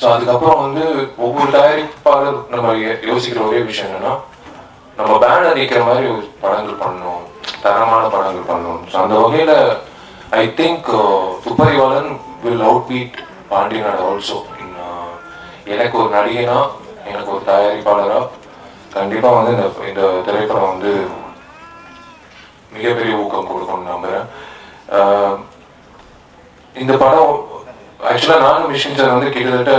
So அதுக்கப்புறம் வந்து ஒவ்வொரு தயாரிப்பாளர் நம்ம யோ- யோசிக்கிற ஒரே விஷயம் என்னன்னா நம்ம பேனர் நிற்கிற மாதிரி படங்கள் பண்ணணும். தரமான படங்கள் பண்ணணும். ஸோ அந்த வகையில் I think Thupparivaalan will out beat Pandiyanadu also எனக்கு ஒரு நடிகனா எனக்கு ஒரு தயாரிப்பாளரா கண்டிப்பாக வந்து இந்த இந்த திரைப்படம் வந்து மிகப்பெரிய ஊக்கம் கொடுக்கும்னு நம்புறேன். Uh, இந்த படம் ஆக்சுவலாக நானும் மிஷின் சார் வந்து கிட்டத்தட்ட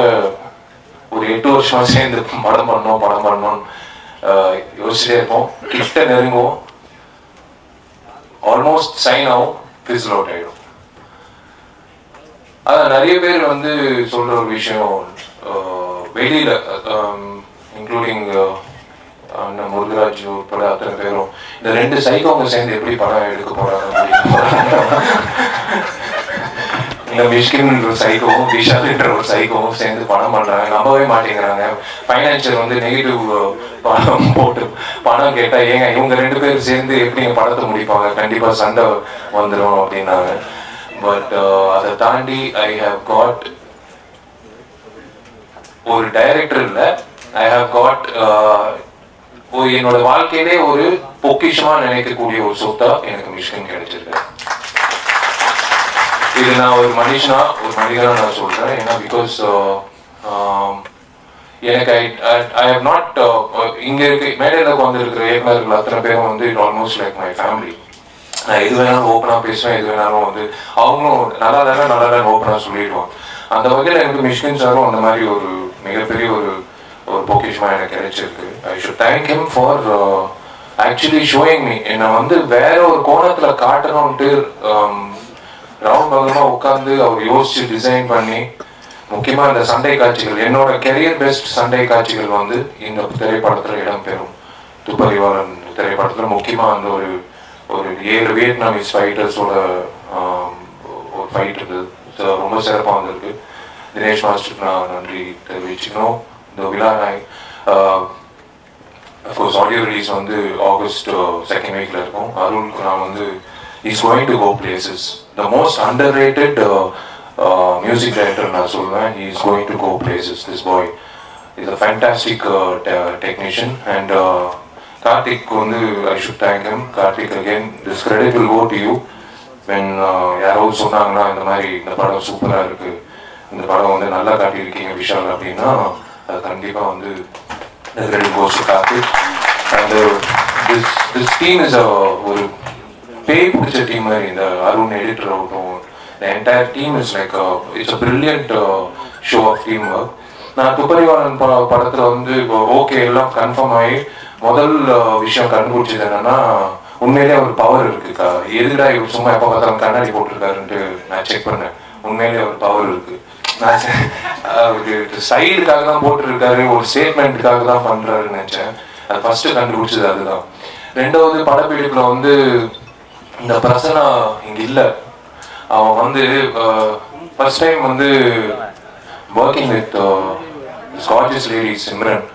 ஒரு எட்டு வருஷமா சேர்ந்து படம் பண்ணோம் படம் பண்ணணும் யோசிச்சுட்டே இருப்போம். கிட்ட நெருங்குவோம். ஆல்மோஸ்ட் சைன் ஆகும் ஃபிசில் அவுட் ஆகிடும் அதான் நிறைய பேர் வந்து சொல்கிற ஒரு விஷயம் வெளியில் வெளியில இன்க்ளூடிங் அண்ணன் முருகராஜ் உட்பட அத்தனை பேரும் இந்த ரெண்டு சைக்கோங்க சேர்ந்து எப்படி படம் எடுக்க போகிறாங்க இல்லை மிஷ்கின் ஒரு சைக்கோவும் விஷால்ன்ற ஒரு சைக்கோவும் சேர்ந்து பணம் பண்றாங்க. நம்பவே மாட்டேங்கிறாங்க. ஃபைனான்சியர் வந்து நெகட்டிவ் பணம் போட்டு பணம் கேட்டா ஏங்க இவங்க ரெண்டு பேரும் சேர்ந்து எப்படி படத்தை முடிப்பாங்க? கண்டிப்பா சண்டை வந்துடும் அப்படின்னாங்க. பட் uh, அதை தாண்டி ஐ ஹவ் காட் ஒரு டைரக்டர் இல்ல. ஐ ஹவ் காட் என்னோட வாழ்க்கையிலே ஒரு பொக்கிஷமா நினைக்கக்கூடிய ஒரு சொத்தா எனக்கு மிஷ்கின் கிடைச்சிருக்கு. இது நான் ஒரு மனுஷனா ஒரு மனிதனா நான் சொல்றேன். ஏன்னா பிகாஸ் uh, um, எனக்கு ஐ ஐ ஹவ் நாட் இங்க இருக்க மேடையில் உட்காந்துருக்கிற இயக்குநர்கள் அத்தனை பேரும் வந்து it almost like my family நான் எது வேணாலும் ஓப்பனாக பேசுவேன் எது வேணாலும் வந்து அவங்களும் நல்லா தானே நல்லா தானே ஓப்பனாக சொல்லிடுவாங்க. அந்த வகையில் எனக்கு மிஷ்கின் சாரும் அந்த மாதிரி ஒரு மிகப்பெரிய ஒரு ஒரு பொக்கிஷமாக எனக்கு கிடைச்சிருக்கு. I should thank him for actually showing me என்னை வந்து வேற ஒரு கோணத்தில் காட்டணும்ட்டு um, ரவுண்ட் பகமா உட்காந்து அவர் யோசிச்சு டிசைன் பண்ணி முக்கியமா இந்த சண்டை காட்சிகள் என்னோட கெரியர் பெஸ்ட் சண்டை காட்சிகள் வந்து இந்த திரைப்படத்துல இடம்பெறும் துப்பறிவாளன் திரைப்படத்துல முக்கியமா அந்த ஒரு ஒரு ஏழு வியட்நாமிஸ் ஃபைட்டர்ஸோட ஒரு ஃபைட் இருக்குது ரொம்ப சிறப்பாக வந்திருக்கு. தினேஷ் மாஸ்டருக்கு நான் நன்றி தெரிவிச்சுக்கணும். இந்த விழா நாய் அஃப்கோர்ஸ் ஆடியோ ரிலீஸ் வந்து ஆகஸ்ட் செகண்ட் வீக்ல இருக்கும். அருளுக்கு நான் வந்து is going to go places the most underrated music director நான் சொல்லுவேன் is going to go places this boy is a fantastic technician and Karthik வந்து I should thank him Karthik again this credit will go to you when யாராவது சொன்னாங்கன்னா இந்த மாதிரி இந்த படம் சூப்பராக இருக்கு. இந்த படம் வந்து நல்லா காட்டியிருக்கீங்க விஷால் அப்படின்னா அது கண்டிப்பாக வந்து credit goes Karthik and this this uh, is uh, ஒரு பேய் பிடிச்ச டீம் மாதிரி இந்த அருண் எடிட்டர் ஆகட்டும் the entire team is like a it's a brilliant uh, show of நான் துப்பறிவாளன் ப படத்துல வந்து இப்போ ஓகே எல்லாம் கன்ஃபார்ம் ஆகி முதல் uh, விஷயம் கண்டுபிடிச்சது என்னன்னா உண்மையிலே ஒரு பவர் இருக்குக்கா எதுடா இவர் சும்மா எப்போ பார்த்தாலும் கண்ணாடி போட்டிருக்காருன்ட்டு நான் செக் பண்ணேன். உண்மையிலே ஒரு பவர் இருக்கு. நான் அவருக்கு சைடுக்காக தான் போட்டிருக்காரு ஒரு ஸ்டேட்மெண்ட்டுக்காக தான் பண்றாருன்னு நினைச்சேன். அது ஃபர்ஸ்ட் கண்டுபிடிச்சது அதுதான். ரெண்டாவது படப்பிடிப்புல வந்து இந்த பிரசனா இங்க இல்ல. அவன் வந்து ஃபர்ஸ்ட் டைம் வந்து working with Scottish lady Simran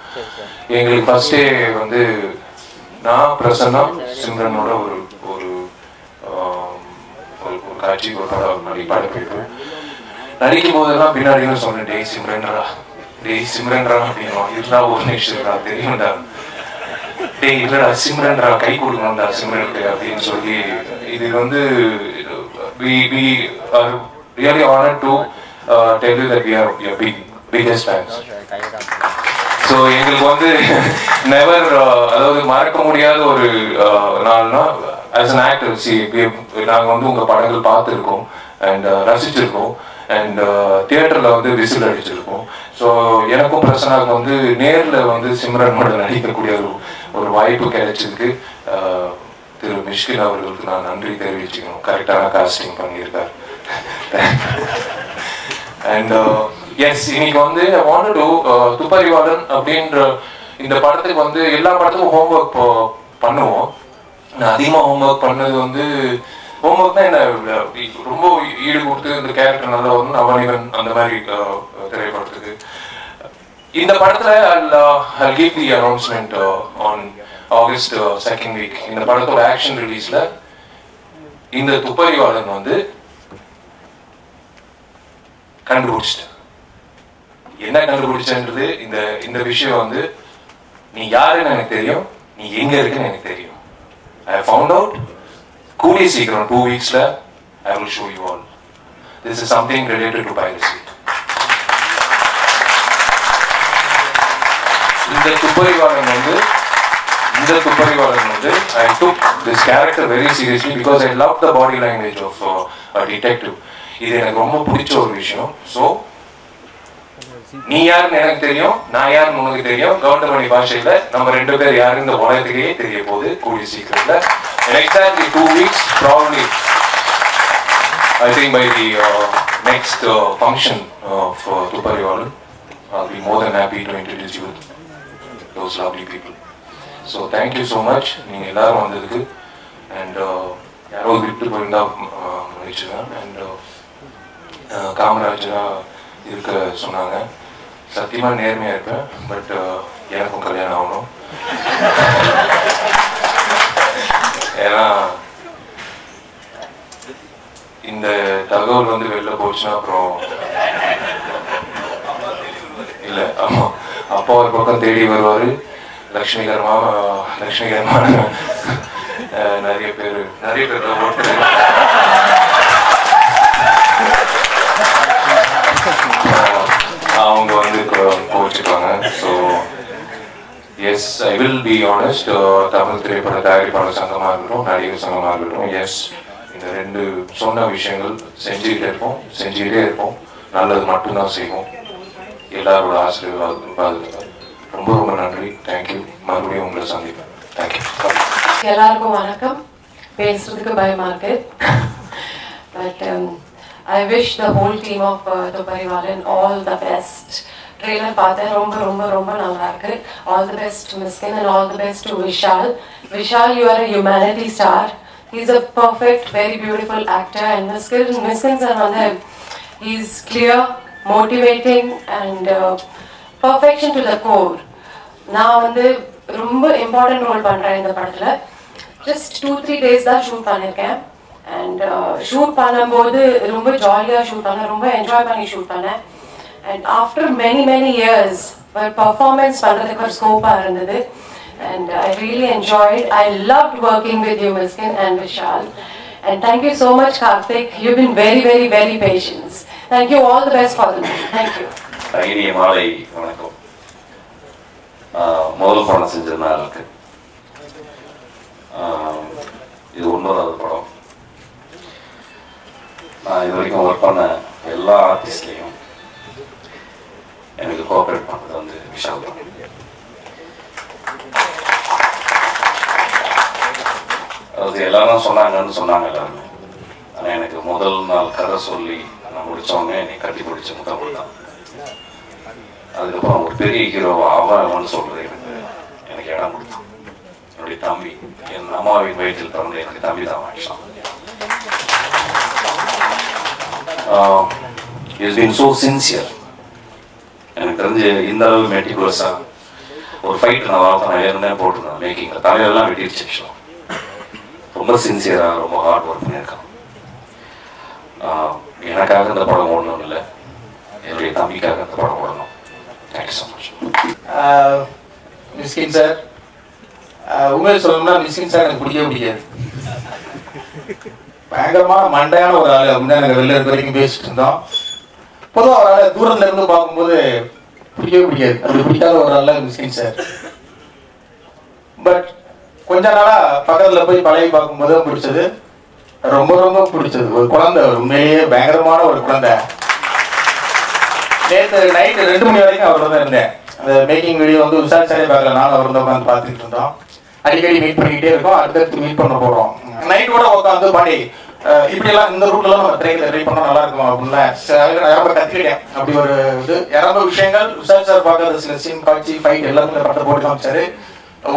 எங்களுக்கு ஃபர்ஸ்டே வந்து நான் பிரசன்னா சிம்ரனோட ஒரு ஒரு ஒரு காட்சி ஒரு படம் நடி படப்பிடிப்பு நடிக்கும் போதெல்லாம் பின்னாடி சொன்னேன் டேய் சிம்ரன்ரா டேய் சிம்ரன்ரா அப்படின்னா இருந்தா ஒரு நிமிஷம் தெரியும்டா. டேய் இல்லடா சிம்ரன்ரா கை கொடுக்கணும்டா சிம்ரனுக்கு அப்படின்னு சொல்லி இது வந்து we we are really honored to uh, tell you that we are your big biggest fans. So எங்களுக்கு வந்து நெவர் uh, அதாவது மறக்க முடியாத ஒரு uh, நாள்னா ஆஸ் அன் ஆக்டர் சி நாங்கள் வந்து உங்கள் படங்கள் பார்த்துருக்கோம் அண்ட் uh, ரசிச்சிருக்கோம் அண்ட் தியேட்டரில் வந்து விசில் அடிச்சிருக்கோம். ஸோ எனக்கும் பிரசனாவுக்கு வந்து நேரில் வந்து சிம்ரனோட நடிக்கக்கூடிய ஒரு ஒரு வாய்ப்பு கிடைச்சதுக்கு திரு மிஷ்கில் அவர்களுக்கு நான் நன்றி தெரிவிச்சுக்கணும். கரெக்டான காஸ்டிங் பண்ணியிருக்கார். அண்ட் எஸ் uh, இன்னைக்கு வந்து ஐ வாண்ட் டு துப்பறிவாளன் அப்படின்ற இந்த படத்துக்கு வந்து எல்லா படத்துக்கும் ஹோம்ஒர்க் பண்ணுவோம். நான் அதிகமாக ஹோம்ஒர்க் பண்ணது வந்து ஹோம்ஒர்க் தான் என்ன ரொம்ப ஈடு கொடுத்து இந்த கேரக்டர் நல்லா வரும் அவனிவன் அந்த மாதிரி uh, திரைப்படத்துக்கு. இந்த படத்துல I give the announcement on August second week இந்த படத்தோட ஆக்ஷன் ரிலீஸ்ல இந்த துப்பறிவாளன் வந்து கண்டுபிடிச்சிட்டு. என்ன கண்டுபிடிச்சன்றது? இந்த இந்த விஷயம் வந்து நீ யாருன்னு எனக்கு தெரியும் நீ எங்க இருக்குன்னு எனக்கு தெரியும். ஐ ஃபவுண்ட் அவுட் கூடிய சீக்கிரம் two வீக்ஸ்ல I will show you all this is something related to piracy இந்த துப்பறிவாளன் வந்து இந்த துப்பறிவாளன் வந்து I took this character very seriously because I love the body language of detective இது எனக்கு ரொம்ப பிடிச்ச ஒரு விஷயம். ஸோ நீ யாருன்னு எனக்கு தெரியும் நான் யாருன்னு உனக்கு தெரியும். கவுண்டமணி பாஷையில நம்ம ரெண்டு பேர் யாரு இந்த உலகத்துக்கே தெரிய போகுது கூடிய சீக்கிரத்துல. Exactly two weeks probably I think by the next function of Thupparivaalan I'll be more than happy to introduce you. Those lovely people so thank you so much நீங்கள் எல்லாரும் வந்ததுக்கு. அண்ட் uh, யாரோ விட்டு போயிருந்தா uh, மன்னிச்சுதான் and uh, காமராஜரா இருக்க சொன்னாங்க. சத்தியமாக நேர்மையாக இருப்பேன். பட் எனக்கும் கல்யாணம் ஆகணும். ஏன்னா இந்த தகவல் வந்து வெளில போச்சுன்னா அப்புறம் அப்பா ஒரு பக்கம் தேடி வருவார். லட்சுமிகரமா லட்சுமிகரமான நிறைய பேர் நிறைய பேர் ஓட்டு அவங்க வந்து கோச்சிப்பாங்க so yes I will be honest Tamil திரைப்பட தயாரிப்பாளர் சங்கமாக இருக்கட்டும் நடிகர் சங்கமாக இருக்கட்டும் எஸ் இந்த ரெண்டு சொன்ன விஷயங்கள் செஞ்சுக்கிட்டே இருப்போம் செஞ்சுக்கிட்டே இருப்போம். நல்லது மட்டும்தான் செய்வோம். எல்லாரோட ஆசீர்வாதம் ரொம்ப ரொம்ப நன்றி. தேங்க்யூ மறுபடியும் உங்களை சந்திப்பேன் தேங்க்யூ எல்லாருக்கும் வணக்கம். பேசுறதுக்கு பயமா இருக்கு. But I wish the whole team of Thupparivaalan all the best trailer பார்த்தேன். ரொம்ப ரொம்ப ரொம்ப நல்லா இருக்கு. All the best Mysskin and all the best to Vishal Vishal you are humanity star is a perfect very beautiful actor and Mysskin Mysskin sir வந்து is clear motivating and perfection to the core நான் வந்து ரொம்ப important role பண்ணுறேன் இந்த படத்தில். Just two three days தான் shoot பண்ணியிருக்கேன் and shoot பண்ணும்போது ரொம்ப ஜாலியாக ஷூட் பண்ணேன். ரொம்ப என்ஜாய் பண்ணி ஷூட் பண்ணேன். And after many many years performance பண்ணுறதுக்கு ஒரு ஸ்கோப்பாக இருந்தது. And I really enjoyed I love working with you Mysskin and Vishal and thank you so much Karthik you been very very very patience thank you all the best for the thank you இனிய மாலை வணக்கம். முதல் படம் செஞ்சது நான் இருக்கு. இது ஒன்பதாவது படம். நான் இது வரைக்கும் ஒர்க் பண்ண எல்லா ஆர்டிஸ்ட்லேயும் எனக்கு கோஆப்ரேட் பண்ணது வந்து விஷால் தான். அது எல்லாரும் சொன்னாங்கன்னு சொன்னாங்க எல்லாருமே. ஆனால் எனக்கு முதல் நாள் கதை சொல்லி நான் முடிச்சவங்க நீ கட்டி பிடிச்ச முதல் தான் அதுக்கப்புறம் ஒரு பெரிய ஹீரோவா அவன் அவன் சொல்றது எனக்கு எனக்கு இடம் கொடுத்தான். என்னுடைய தம்பி என் அம்மாவின் வயிற்றில் பிறந்த எனக்கு தம்பி தான் ஆயிஷான் இஸ் பீன் ஸோ சின்சியர் எனக்கு தெரிஞ்சு இந்த அளவு மெட்டிகுலஸா ஒரு ஃபைட் நான் வளர்த்து நான் ஏற்கனவே போட்டிருந்தேன் மேக்கிங்கில் தலையெல்லாம் வெட்டிடுச்சு விஷயம் ரொம்ப சின்சியரா ரொம்ப ஹார்ட் ஒர்க் பண்ணியிருக்கான். எனக்காக இந்த படம் ஓடணும் இல்லை? என்னுடைய தம்பிக்காக இந்த படம் ஓடணும். Thank you so much Mysskin sir. ஆஹ் உண்மையை சொல்லணும்னா மிஸ்கின் சார் எனக்கு பிடிக்கவே பிடிக்காது. பயங்கரமான மண்டையான ஒரு ஆள். அப்படின்னு எனக்கு வெளில இருக்க வரைக்கும் பேசிட்டு இருந்தோம். பொதுவாக ஒரு ஆளை தூரத்துல இருந்து பார்க்கும்போது பிடிக்கவே பிடிக்காது. அப்படி பிடிக்காத ஒரு ஆள் மிஸ்கின் சார். பட் கொஞ்ச நாளா பக்கத்துல போய் பழகி பார்க்கும்போது பிடிச்சது. ரொம்ப ரொம்ப பிடிச்சது. ஒரு குழந்தை உண்மையிலேயே பயங்கரமான ஒரு குழந்தை. நேற்று நைட்டு ரெண்டு மணி வரைக்கும் அவர் தான் இருந்தேன். அந்த மேக்கிங் வீடியோ வந்து விசாரிச்சாலே பார்க்கல. நானும் அவர் தான் உட்காந்து பார்த்துட்டு இருந்தோம். அடிக்கடி மீட் பண்ணிக்கிட்டே இருக்கோம். அடுத்தடுத்து மீட் பண்ண போறோம். நைட் கூட உட்காந்து பாடி இப்படி எல்லாம் இந்த ரூட்லாம் நம்ம ட்ரெயினில் ட்ரை பண்ணால் நல்லா இருக்கும்? அப்படின்னு நான் ரொம்ப கற்றுக்கிட்டேன் அப்படி ஒரு இது. ரொம்ப விஷயங்கள் விசால் சார் பார்க்காத சில சீன் காட்சி ஃபைட் எல்லாமே படத்தை போட்டு காமிச்சாரு.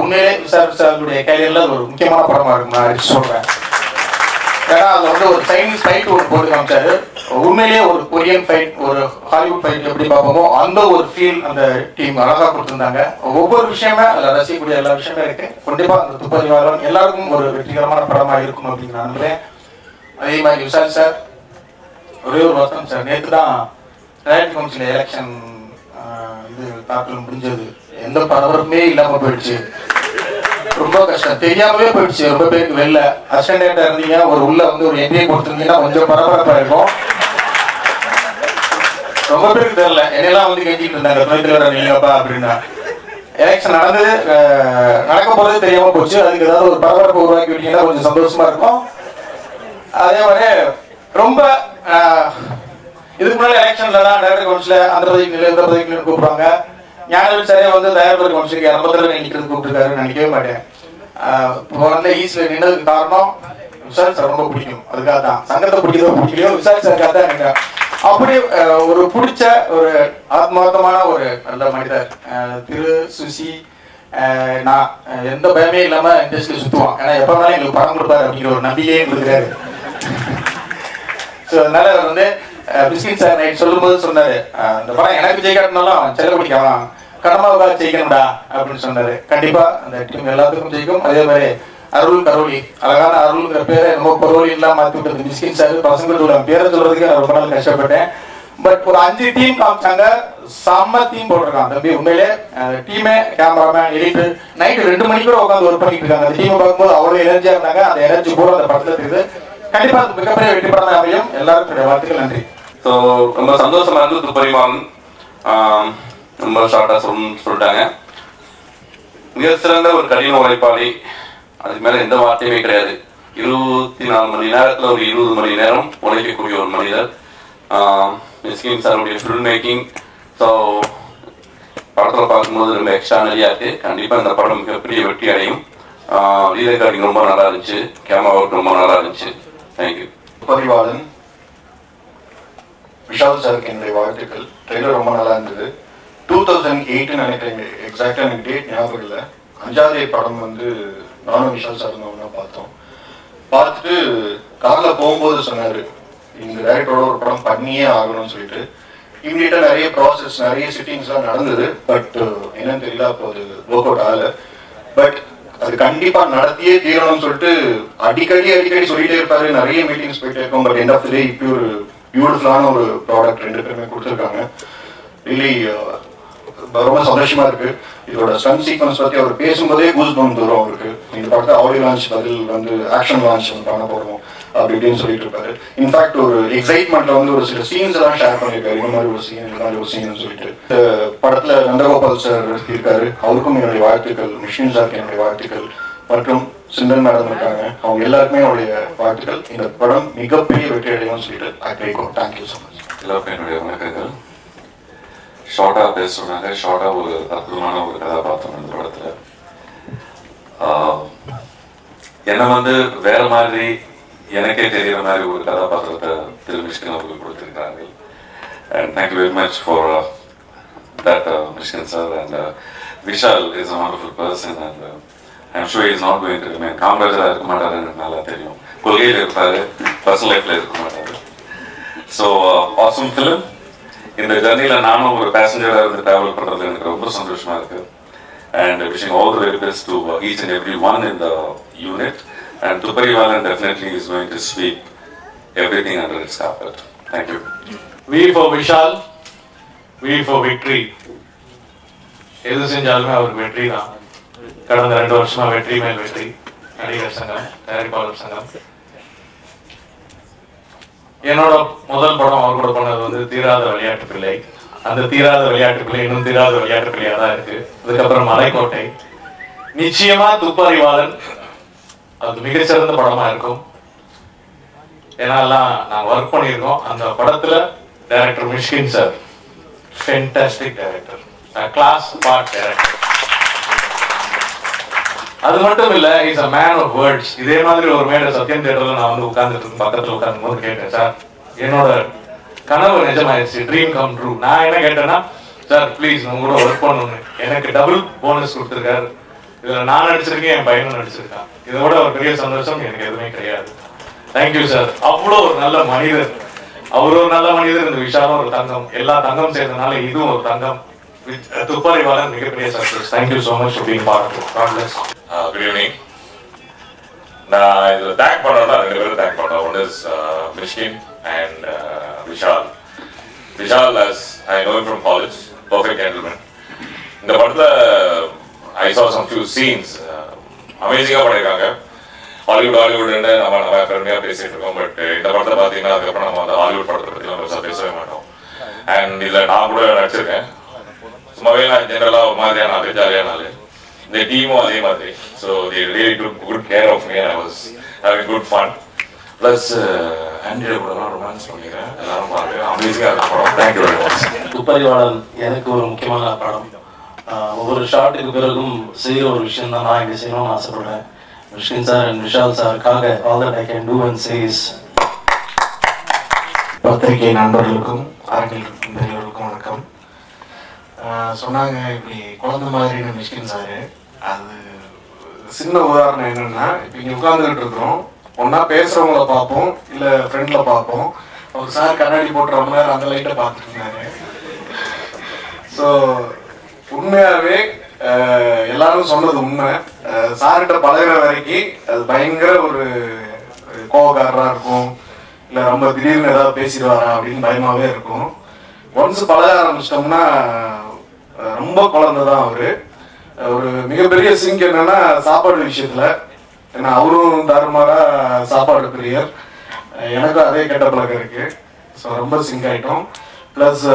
உண்மையிலே விசால் சாருடைய கையில ஒரு முக்கியமான படமா இருக்கும் நான் சொல்றேன். சொல்கிறேன் ஏன்னா அதில் வந்து ஒரு சைனீஸ் ஃபைட் ஒரு போட்டு காமிச்சாரு உண்மையிலேயே ஒரு கொரியன் ஃபைட் ஒரு ஹாலிவுட் ஃபைட் எப்படி பார்ப்போமோ அந்த ஒரு ஃபீல் அந்த டீம் அழகாக கொடுத்துருந்தாங்க. ஒவ்வொரு விஷயமே அதில் ரசிக்கக்கூடிய எல்லா விஷயமே இருக்கு. கண்டிப்பாக அந்த துப்பறிவாளன் எல்லாருக்கும் ஒரு வெற்றிகரமான படமாக இருக்கும் அப்படின்னு நான் நம்புறேன். அதே மாதிரி விசால் சார் ஒரே ஒரு வருத்தம் சார். நேற்று தான் டைரக்ட் கவுன்சில் எலெக்ஷன் இது தாக்கல் முடிஞ்சது. எந்த பரபரப்புமே இல்லாமல் போயிடுச்சு. ரொம்ப கஷ்டம். தெரியாமவே போயிடுச்சு. ரொம்ப பேருக்கு வெளில. அசிஸ்டன்டா இருந்தீங்க. ஒரு உள்ள வந்து ஒரு என்ட்ரி கொடுத்துருந்தீங்கன்னா கொஞ்சம் பரபரப்பா இருக்கும். ரொம்ப பேருக்கு தெரியல. என்னெல்லாம் வந்து கெஞ்சிட்டு இருந்தாங்க. துணைத் நீங்கப்பா அப்படின்னா. எலெக்ஷன் நடந்து நடக்க போறது தெரியாம போச்சு. அதுக்கு ஏதாவது ஒரு பரபரப்பு உருவாக்கி விட்டீங்கன்னா கொஞ்சம் சந்தோஷமா இருக்கும். அதே மாதிரி ரொம்ப இதுக்கு முன்னாடி எலெக்ஷன்ல தான் டைரக்டர் கவுன்சில் அந்த பதவிக்கு நிலை இந்த பதவிக்கு கூப்பிடுவாங்க. ஞானவேல் சாரே வந்து தயாரிப்பு கவுன்சிலுக்கு ரொம்ப நினைக்கிறது கூப்பிட்டுருக்காரு நினைக்கவே மாட்டேன். அஹ், இப்போ ஈஸ்ட்ல நின்றதுக்கு காரணம் விசால் சார் ரொம்ப பிடிக்கும். அதுக்காக தான் சங்கத்தை பிடிக்கிறதோ பிடிக்கலையோ விசால் சாருக்காக தான் எனக்கு அப்படி ஒரு பிடிச்ச ஒரு ஆத்மார்த்தமான ஒரு நல்ல மனிதர். திரு சுசி நான் எந்த பயமே இல்லாம இண்டஸ்ட்ரியில் சுத்துவான். ஏன்னா எப்ப வேணாலும் எங்களுக்கு பணம் கொடுப்பாரு அப்படிங்கிற ஒரு நம்பிக்கையே கொடுக்குறாரு ஸோ அதனால அவர் வந்து பிஸ்கின் சார் நைட் சொல்லும்போது சொன்னாரு. இந்த படம் எனக்கு ஜெயிக்காட்டினாலும் செல்ல செல்லப்படிக்க கடமாவுக்காக ஜெயிக்கணும்டா அப்படின்னு சொன்னாரு. கண்டிப்பா அந்த டீம் எல்லாத்துக்கும் ஜெயிக்கும். அதே மாதிரி அருள் கரோலி அழகான அருள்ங்கிற பேரை ரொம்ப கரோலி இல்லாம மாத்தி விட்டது. மிஸ்கின் சார் பசங்க பேரை சொல்றதுக்கு நான் ரொம்ப நாள் கஷ்டப்பட்டேன். பட் ஒரு அஞ்சு டீம் காமிச்சாங்க. செம்ம டீம் போட்டிருக்கான் தம்பி. உண்மையிலே டீமே கேமராமேன் எடிட்டர் நைட்டு ரெண்டு மணிக்கு கூட உட்காந்து ஒர்க் பண்ணிட்டு இருக்காங்க. அந்த டீமை பார்க்கும்போது அவ்வளவு எனர்ஜியா இருந்தாங்க. அந்த எனர்ஜி பூரா அந்த படத்துல இருக்குது. கண்டிப்பா அது மிகப்பெரிய வெற்றி படம் அமையும். எல்லாருக்கும் வாழ்த்துக்கள் நன்றி. ஸோ ரொம்ப சந்தோஷமா இருந்து துப்பறிவாளன் ரொம்ப ஷார்ட்டாக சொல்லணும்னு சொல்லிட்டாங்க. மிக சிறந்த ஒரு கடின உழைப்பாளி. அதுக்கு மேலே எந்த வார்த்தையுமே கிடையாது. இருபத்தி நாலு மணி நேரத்தில் ஒரு இருபது மணி நேரம் உழைக்கக்கூடிய ஒரு மனிதர். மிஸ்கின் சாருடைய ஃபில்ம் மேக்கிங் ஸோ படத்தில் பார்க்கும்போது ரொம்ப எக்ஸ்ட்ரா நிறையா இருக்குது கண்டிப்பாக இந்த படம் மிகப்பெரிய வெற்றி அடையும். லீதர் கார்டிங் ரொம்ப நல்லா இருந்துச்சு. கேமரா ஒர்க் ரொம்ப நல்லா இருந்துச்சு. தேங்க்யூ பதிவாளன். விஷால் சாருக்கு என்னுடைய வாழ்த்துக்கள். ட்ரெய்லர் ரொம்ப நல்லா இருந்தது. டூ தௌசண்ட் எயிட்னு நினைக்கிறேன் எக்ஸாக்டாக எனக்கு டேட் ஞாபகம் இல்லை. அஞ்சாவது படம் வந்து நானும் விஷால் சார் ஒன்றா பார்த்தோம். பார்த்துட்டு காரில் போகும்போது சொன்னார் இந்த டேரக்டரோட ஒரு படம் பண்ணியே ஆகணும்னு சொல்லிட்டு. இம்மிடியட்டாக நிறைய ப்ராசஸ் நிறைய சிட்டிங்ஸ்லாம் நடந்தது. பட் uh, என்னன்னு தெரியல அப்போ அது ஒர்க் அவுட் ஆகலை. பட் அது கண்டிப்பா நடத்தியே தீரணும்னு சொல்லிட்டு அடிக்கடி அடிக்கடி சொல்லிட்டே இருப்பாரு. நிறைய மீட்டிங்ஸ் போயிட்டே இருக்கும். பட் எண்ட் ஆஃப் டே இப்படி ஒரு பியூட்டிஃபுல்லான ஒரு ப்ராடக்ட் ரெண்டு பேருமே கொடுத்துருக்காங்க. ரிலி uh, ரொம்ப சந்தோஷமா இருக்கு. இதோட ஸ்டன் சீக்வன்ஸ் பத்தி அவர் பேசும்போதே கூஸ் பம் தூரம் அவருக்கு. இந்த படத்தை ஆடியோ லான்ச் பதில் வந்து ஆக்ஷன் லான்ச் பண்ண போறோம் அப்படி இப்படின்னு சொல்லிட்டு இருப்பாரு. இன்ஃபேக்ட் ஒரு எக்ஸைட்மெண்ட்ல வந்து ஒரு சில சீன்ஸ் எல்லாம் ஷேர் பண்ணிருக்காரு இந்த மாதிரி ஒரு சீன் இந்த மாதிரி ஒரு சீன் சொல்லிட்டு. இந்த படத்துல நந்தகோபால் சார் இருக்காரு. அவருக்கும் என்னுடைய வாழ்த்துக்கள். மிஷின் சாருக்கு என்னுடைய வாழ்த்துக்கள். மற்றும் சிந்தன் மேடம் இருக்காங்க. அவங்க எல்லாருக்குமே அவருடைய வாழ்த்துக்கள். இந்த படம் மிகப்பெரிய வெற்றி அடையும் சொல்லிட்டு I pray thank you so much எல்லாருக்கும் என்னுடைய வணக்கங்கள். ஷார்ட்டாக பேச சொன்னாங்க ஷார்ட்டாக ஒரு அற்புதமான ஒரு கதாபாத்திரம் இந்த படத்தில். என்னை வந்து வேற மாதிரி எனக்கே தெரிகிற மாதிரி ஒரு கதாபாத்திரத்தை திரு மிஷ்கன் அவர்கள் கொடுத்திருக்கிறாங்க and thank you very much for that Mysskin sir and Vishal is a wonderful person and I'm sure is not going to remain காமராஜராக இருக்க மாட்டாருன்னு நல்லா தெரியும். கொள்கையில் இருப்பார் பர்சனல் லைஃப்ல இருக்க மாட்டார். ஸோ ஆசம் ஃபிலிம் இந்த ஜர்னியில் நானும் ஒரு பேசஞ்சராக இருந்து ட்ராவல் பண்ணுறது எனக்கு ரொம்ப சந்தோஷமா இருக்கு. And wishing all the very best to each and every one in the unit and Thupparivaalan definitely is going to sweep everything under its carpet thank you V for Vishal V for victory எது செஞ்சாலுமே அவருக்கு வெற்றி தான். கடந்த ரெண்டு வருஷமா வெற்றி மேல் வெற்றி. நடிகர் சங்கம் தயாரிப்பாளர் சங்கம். என்னோட முதல் படம் அவர் கூட பண்ணது வந்து தீராத விளையாட்டு பிள்ளை. அந்த தீராத விளையாட்டு பிள்ளை இன்னும் தீராத விளையாட்டு பிள்ளையா தான் இருக்கு. அதுக்கப்புறம் மலைக்கோட்டை. நிச்சயமா துப்பறிவாளன். அது மிகச்சிறந்த படமா இருக்கும். ஏன்னா எல்லாம் நாங்க ஒர்க் பண்ணியிருக்கோம். அந்த படத்துல director Mysskin sir fantastic director class part director அது மட்டும் இல்ல is a man of words இதே மாதிரி ஒரு மேடை சத்யம் தேட்டர்ல நான் வந்து உட்கார்ந்துட்டு பக்கத்துல உட்கார்ந்து போது கேட்டேன் சார் என்னோட கனவு நிஜமாயிருச்சு ட்ரீம் கம் ட்ரூ நான் என்ன கேட்டேன்னா சார் ப்ளீஸ் உங்க கூட ஒர்க் பண்ணணும் எனக்கு டபுள் போனஸ் கொடுத்துருக்காரு. இதுல நான் நடிச்சிருக்கேன் என் பையனும் நடிச்சிருக்கான். இதோட ஒரு பெரிய சந்தோஷம் எனக்கு எதுவுமே கிடையாது. தேங்க்யூ சார் அவ்வளோ ஒரு நல்ல மனிதர். அவர் ஒரு நல்ல மனிதர் இந்த விஷாலும் ஒரு தங்கம். எல்லா தங்கம் சேர்ந்தனால இதுவும் ஒரு தங்கம். துப்பாரிவாளன் மிகப்பெரிய success. Thank you so much being part good evening நான் இதில் தேங்க் பண்ணணும்னா ரெண்டு பேரும் தேங்க் பண்ணுறேன் one is Mysskin and Vishal Vishal as I know from college perfect gentleman இந்த படத்தில் ஐ சா சம் ஃபியூ சீன்ஸ் அமேசிங்காக பண்ணியிருக்காங்க ஹாலிவுட் ஹாலிவுட்னு நம்ம நம்ம பெருமையாக பேசிட்டு இருக்கோம். பட் uh, இந்த படத்தை பார்த்தீங்கன்னா அதுக்கப்புறம் நம்ம அந்த ஹாலிவுட் படத்தை பற்றிலாம் பெருசாக பேசவே மாட்டோம். அண்ட் இதில் நான் கூட நடிச்சிருக்கேன். சும்மாவே நான் ஒரு மாதிரியான ஆளு ஜாலியான ஆளு. இந்த டீமும் அதே மாதிரி. So the really took good care of me I was having good fun plus Andrea கூடலாம் ரொமான்ஸ் பண்ணிக்கிறேன். எல்லாரும் பாருங்க அமேசிங்காக இருக்க படம். தேங்க்யூ வெரி மச் துப்பறிவாளன் எனக்கு ஒரு முக்கியமான படம். ஆஹ் ஒவ்வொரு ஷாட்டுக்கு பிறகும் செய்கிற ஒரு விஷயம் தான் நான் இங்கே செய்யணும்னு ஆசைப்படுறேன். Mysskin sir and Vishal சாருக்காக all that I can do and chase பத்திரிகை நண்பர்களுக்கும் அரங்கிற்கும் பெரியவர்களுக்கும் வணக்கம். சொன்னாங்க இப்படி குழந்தை மாதிரின்னு மிஷ்கின் சாரு. அது சின்ன உதாரணம் என்னன்னா இப்போ இங்கே உட்காந்துக்கிட்டு இருக்கிறோம். ஒன்றா பேசுகிறவங்கள பார்ப்போம் இல்லை ஃப்ரெண்டில் பார்ப்போம். அவர் சார் கண்ணாடி போட்டு ரொம்ப நேரம் அந்த லைட்டை பார்த்துட்டு இருந்தாரு. ஸோ உண்மையாகவே எல்லாரும் சொன்னது உண்மை. சார்கிட்ட பழகிற வரைக்கும் அது பயங்கர ஒரு கோபக்காரராக கோவக்காரராக இருக்கும். இல்லை ரொம்ப திடீர்னு ஏதாவது பேசிடுவாரா அப்படின்னு பயமாவே இருக்கும். ஒன்ஸ் பழக ஆரம்பிச்சிட்டோம்னா ரொம்ப குழந்தை தான் அவரு ஒரு மிகப்பெரிய சிங்க் என்னன்னா சாப்பாடு விஷயத்துல. ஏன்னா அவரும் தாறுமாறா சாப்பாடு பிரியர். எனக்கும் அதே கெட்ட பழக்கம் இருக்கு. ஸோ ரொம்ப சிங்க் ஆயிட்டோம். ப்ளஸ்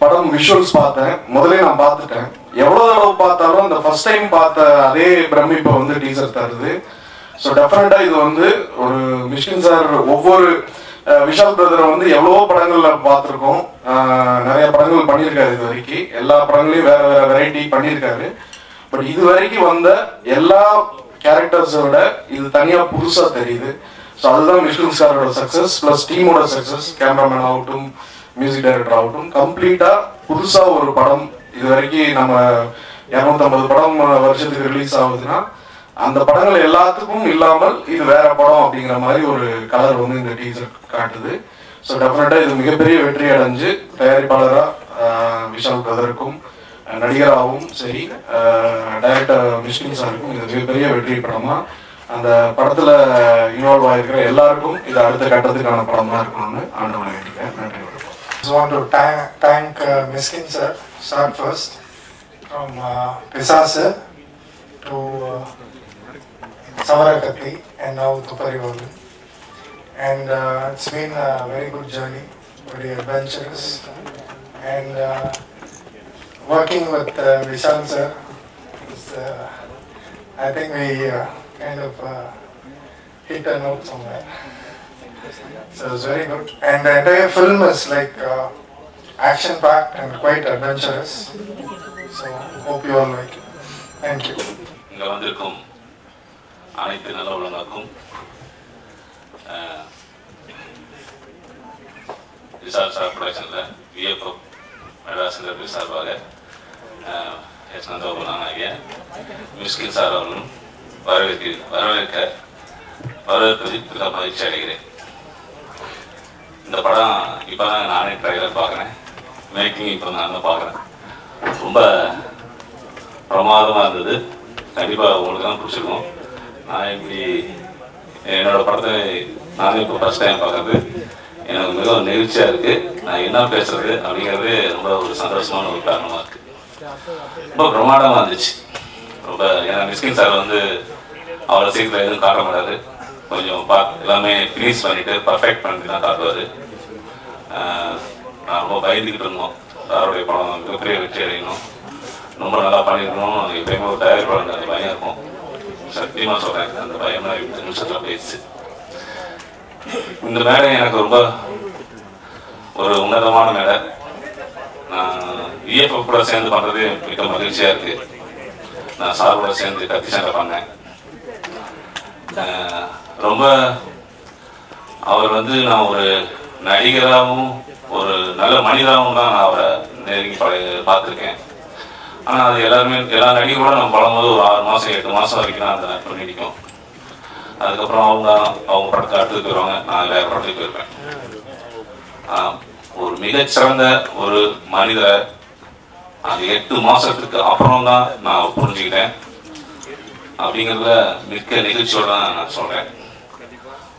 படம் விஷுவல்ஸ் பார்த்தேன். முதலே நான் பார்த்துட்டேன். எவ்வளோ தடவை பார்த்தாலும் அந்த ஃபர்ஸ்ட் டைம் பார்த்த அதே பிரமிப்பை வந்து டீசர் தருது. ஸோ டெஃபினட்டா இது வந்து ஒரு மிஷின் சார் ஒவ்வொரு விஷால் பிரதரை வந்து எவ்வளவோ படங்கள்ல பார்த்துருக்கோம். நிறைய படங்கள் பண்ணியிருக்காரு இது வரைக்கும். எல்லா படங்களையும் வேற வேற வெரைட்டி பண்ணியிருக்காரு. பட் இது வரைக்கும் வந்த எல்லா கேரக்டர்ஸோட இது தனியா புதுசா தெரியுது. ஸோ அதுதான் விஷ்ணு சாரோட சக்சஸ் ப்ளஸ் டீமோட சக்சஸ் கேமராமேன் ஆகட்டும் மியூசிக் டைரக்டர் ஆகட்டும் கம்ப்ளீட்டா புதுசா ஒரு படம் இது வரைக்கும் நம்ம இரநூத்தம்பது படம் வருஷத்துக்கு ரிலீஸ் ஆகுதுன்னா அந்த படங்கள் எல்லாத்துக்கும் இல்லாமல் இது வேற படம் அப்படிங்கிற மாதிரி ஒரு கலர் வந்து இந்த டீசர் காட்டுது. ஸோ டெஃபினட்டாக இது மிகப்பெரிய வெற்றி அடைஞ்சு தயாரிப்பாளராக விஷால் பிரதருக்கும் நடிகராகவும் சரி டைரக்டர் மிஷ்கின் சாருக்கும் இது மிகப்பெரிய வெற்றி படமா. அந்த படத்தில் இன்வால்வ் ஆகிருக்கிற எல்லாருக்கும் இது அடுத்த கட்டத்துக்கான படமாக இருக்கணும்னு ஆண்டவனை வேண்டிக்கிறேன். நன்றி வணக்கம். just want to thank, thank uh, Miskin sir, start first, from uh, Pisa sir to uh, and now And uh, it's been a very good journey, very adventurous. And uh, working with uh, Vishal sir, is, uh, I think we uh, kind of uh, hit a note somewhere. So it's very good. And the entire film is like uh, action packed and quite adventurous. So hope you all like it. Thank you. இங்கே வந்திருக்கும் அனைத்து நல்ல உள்ளங்களுக்கும் Vishal sir ப்ரொடக்ஷனில் VFF மெட்ராஸில் சார்பாக அஹ், S Nandagopalan ஆகிய மிஸ்கின் sir அவர்களும் வரவேற்க வரவேற்க வரவேற்பதில் மிக மகிழ்ச்சி அடைகிறேன். இந்த படம் இப்போ தான் நானே ட்ரைலர் பார்க்குறேன். மேக்கிங் இப்போ நான் தான் பார்க்குறேன். ரொம்ப பிரமாதமாக இருந்தது. கண்டிப்பாக உங்களுக்கு தான் பிடிச்சிருக்கும். நான் இப்படி என்னோட படத்தை நானே இப்போ ஃபஸ்ட் டைம் பார்க்கறது. எனக்கு மிகவும் நெகிழ்ச்சியாக இருக்குது நான் என்ன பேசுறது அப்படிங்கிறது ரொம்ப ஒரு சந்தோஷமான ஒரு காரணமாக இருக்குது ரொம்ப பிரமாதமாக இருந்துச்சு. ரொம்ப ஏன்னா மிஸ்கின் சார் வந்து அவ்வளோ சீக்கிரம் எதுவும் காட்ட மாட்டாரு கொஞ்சம் பா எல்லாமே ஃபினிஷ் பண்ணிட்டு பர்ஃபெக்ட் பண்ணிட்டு தான் காட்டுவார். நான் ரொம்ப பயந்துக்கிட்டு இருந்தோம். சாருடைய படம் மிகப்பெரிய வெற்றி அடையணும். ரொம்ப நல்லா பண்ணியிருக்கணும் எப்பயுமே ஒரு தயாரிப்பாளர் அந்த பயம் இருக்கும். சத்தியமாக சொல்கிறேன் அந்த பயம்லாம் இந்த நிமிஷத்தில் போயிடுச்சு. இந்த மேடை எனக்கு ரொம்ப ஒரு உன்னதமான மேடை. நான் இஎஃப்எஃப் கூட சேர்ந்து பண்ணுறது மிக மகிழ்ச்சியாக இருக்குது நான் சாரோட சேர்ந்து கத்தி சண்டை பண்ணேன். ரொம்ப அவர் வந்து நான் ஒரு நடிகராகவும் ஒரு நல்ல மனிதராகவும் தான் நான் அவரை நெருங்கி பழைய பார்த்துருக்கேன். ஆனால் அது எல்லாருமே எல்லா நடிகரோட நம்ம பழம்போது ஒரு ஆறு மாதம் எட்டு மாதம் வரைக்கும் தான் அந்த நட்பு நீடிக்கும். அதுக்கப்புறம் அவங்க அவங்க படத்தை அடுத்து போயிடுவாங்க நான் வேற படத்துக்கு போயிருப்பேன். ஒரு மிகச்சிறந்த ஒரு மனிதரை அந்த எட்டு மாசத்துக்கு அப்புறம் தான் நான் புரிஞ்சுக்கிட்டேன். அப்படிங்கிறத மிக்க நிகழ்ச்சியோட தான் நான் சொல்றேன்.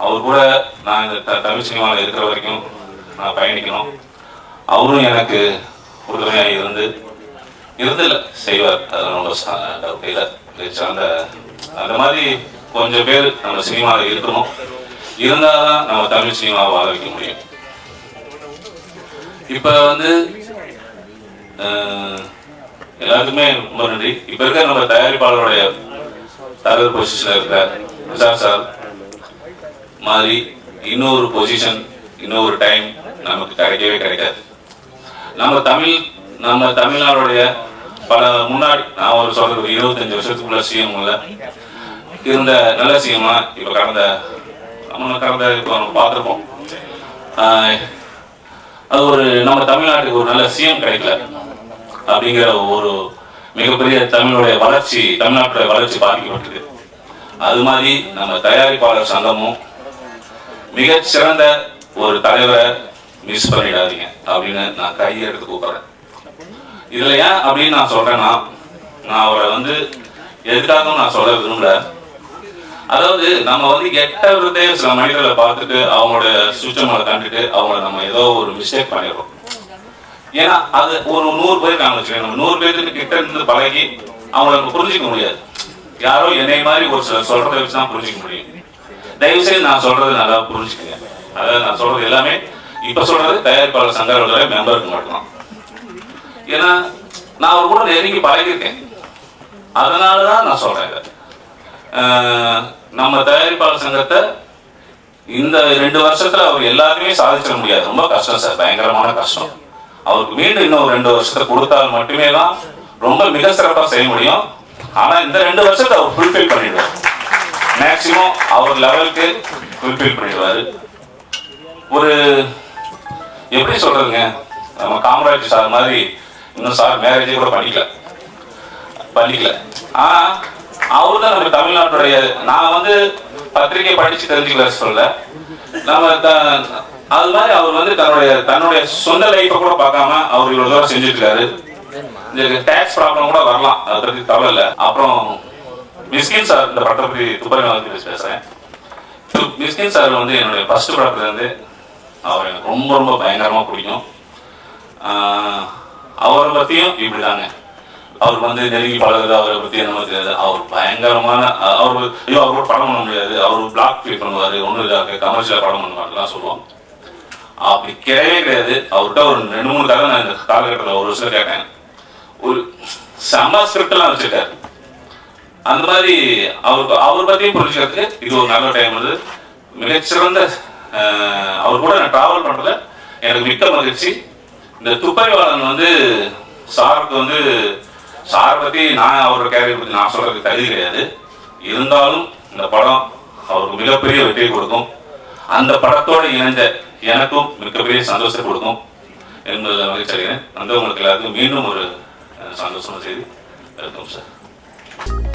அவர் கூட நான் இந்த தமிழ் சினிமாவில் இருக்கிற வரைக்கும் நான் பயணிக்கணும். அவரும் எனக்கு உறுதுணையாக இருந்து இருந்தில்ல செய்வார். அது ரொம்ப டவுட் இல்லை அந்த மாதிரி கொஞ்சம் பேர் நம்ம சினிமாவில் இருக்கணும். இருந்தால் தான் நம்ம தமிழ் சினிமாவை வாழ வைக்க முடியும். இப்போ வந்து எல்லாருக்குமே எல்லாத்துக்குமே ரொம்ப நன்றி. இப்போ இருக்க நம்ம தயாரிப்பாளருடைய தலைவர் பொசிஷனில் இருக்கார் விசார் சார் மாதிரி இன்னொரு பொசிஷன் இன்னொரு டைம் நமக்கு கிடைக்கவே கிடைக்காது. நம்ம தமிழ் நம்ம தமிழ்நாடுடைய பல முன்னாடி நான் ஒரு சொல்றது ஒரு இருபத்தஞ்சு வருஷத்துக்குள்ள சிஎம்ல இருந்த நல்ல விஷயமா இப்ப கடந்த நம்ம கடந்த இப்போ நம்ம பார்த்துருப்போம். அது ஒரு நம்ம தமிழ்நாட்டுக்கு ஒரு நல்ல சிஎம் கிடைக்கல. அப்படிங்கிற ஒரு மிகப்பெரிய தமிழுடைய வளர்ச்சி தமிழ்நாட்டுடைய வளர்ச்சி பாதிக்கப்பட்டிருக்கு. அது மாதிரி நம்ம தயாரிப்பாளர் சங்கமும் மிகச்சிறந்த ஒரு தலைவரை மிஸ் பண்ணிடாதீங்க அப்படின்னு நான் கையை எடுத்து கூப்பிடுறேன். இதுல ஏன் அப்படின்னு நான் சொல்றேன்னா நான் அவரை வந்து எதுக்காகவும் நான் சொல்ல விரும்பல. அதாவது நம்ம வந்து கெட்ட கெட்டவரதே சில மனிதர்களை பார்த்துட்டு அவங்களோட சுற்றங்களை கண்டுட்டு அவங்கள நம்ம ஏதோ ஒரு மிஸ்டேக் பண்ணிடுறோம். ஏன்னா அது ஒரு நூறு பேர் நான் வச்சுக்கேன் நம்ம நூறு பேருக்கு கிட்ட இருந்து பழகி அவங்கள நம்ம புரிஞ்சுக்க முடியாது. யாரோ என்னை மாதிரி ஒரு சில சொல்றதை வச்சு தான் புரிஞ்சுக்க முடியும். தயவு செய்து நான் சொல்றது நல்லா புரிஞ்சுக்கங்க. அதாவது நான் சொல்றது எல்லாமே இப்ப சொல்றது தயாரிப்பாளர் சங்கரோட மெம்பருக்கு மட்டும்தான். ஏன்னா நான் அவர் கூட நெருங்கி பழகிருக்கேன் அதனாலதான் நான் சொல்றேன் இதை. நம்ம தயாரிப்பாளர் சங்கத்தை இந்த ரெண்டு வருஷத்துல அவர் எல்லாருமே சாதிச்சிட முடியாது. ரொம்ப கஷ்டம் சார். பயங்கரமான கஷ்டம். அவருக்கு மீண்டும் இன்னும் ரெண்டு வருஷத்தை கொடுத்தால் மட்டுமே தான் ரொம்ப மிக சிறப்பாக செய்ய முடியும். ஆனா இந்த ரெண்டு வருஷத்தை அவர் ஃபுல்ஃபில் பண்ணிடுவார். மேக்சிமம் அவர் லெவலுக்கு ஃபுல்ஃபில் பண்ணிடுவாரு. ஒரு எப்படி சொல்றதுங்க? நம்ம காமராஜ் சார் மாதிரி இன்னும் சார் மேரேஜே கூட பண்ணிக்கல பண்ணிக்கல ஆனா அவர் தான் நம்ம தமிழ்நாட்டுடைய நான் வந்து பத்திரிகை படிச்சு தெரிஞ்சுக்கல சொல்ல நம்ம த- அது மாதிரி அவர் வந்து தன்னுடைய தன்னுடைய சொந்த லைஃப்பை கூட பார்க்காம அவர் இவ்வளவு தூரம் செஞ்சுட்டு இருக்காரு இந்த டேக்ஸ் ப்ராப்ளம் கூட வரலாம் அதை பற்றி கவலை இல்லை. அப்புறம் மிஸ்கின் சார் இந்த படத்தை பற்றி துப்பரங்க பத்தி பேசுறேன். மிஸ்கின் சார் வந்து என்னுடைய ஃபர்ஸ்ட் படத்துல இருந்து அவர் எனக்கு ரொம்ப ரொம்ப பயங்கரமா பிடிக்கும். அவரை பத்தியும் இப்படிதாங்க. அவர் வந்து நெருங்கி பழகுது அவரை பத்தி என்ன தெரியாது. அவர் பயங்கரமான அவர் ஐயோ அவர் கூட படம் பண்ண முடியாது. அவர் பிளாக் ஃபீல் பண்ணுவாரு ஒன்றும் இதாக கமர்ஷியல் படம் பண்ணுவாருலாம் சொல்லுவோம். அப்படி கிடையவே கிடையாது. அவர்கிட்ட ஒரு ரெண்டு மூணு தடவை நான் இந்த காலகட்டத்தில் ஒரு வருஷம் கேட்டேன். ஒரு செம ஸ்கிரிப்ட் வச்சுட்டார் அந்த மாதிரி அவர் அவர் பத்தியும் புரிஞ்சுக்கிறதுக்கு இது ஒரு நல்ல டைம் வந்து மிகச்சிறந்த அவர் கூட நான் டிராவல் பண்றதுல எனக்கு மிக்க மகிழ்ச்சி. இந்த துப்பறிவாளன் வந்து சாருக்கு வந்து சாரை பத்தி நான் அவரோட கேரியர் பத்தி நான் சொல்கிறதுக்கு தகுதி கிடையாது. இருந்தாலும் இந்த படம் அவருக்கு மிகப்பெரிய வெற்றியை கொடுக்கும். அந்த படத்தோட இணைந்த எனக்கும் மிகப்பெரிய சந்தோஷத்தை கொடுக்கும் என்பதை மகிழ்ச்சி அடைகிறேன். வந்தவங்களுக்கு எல்லாருக்கும் மீண்டும் ஒரு சந்தோஷமான செய்தி. Welcome sir.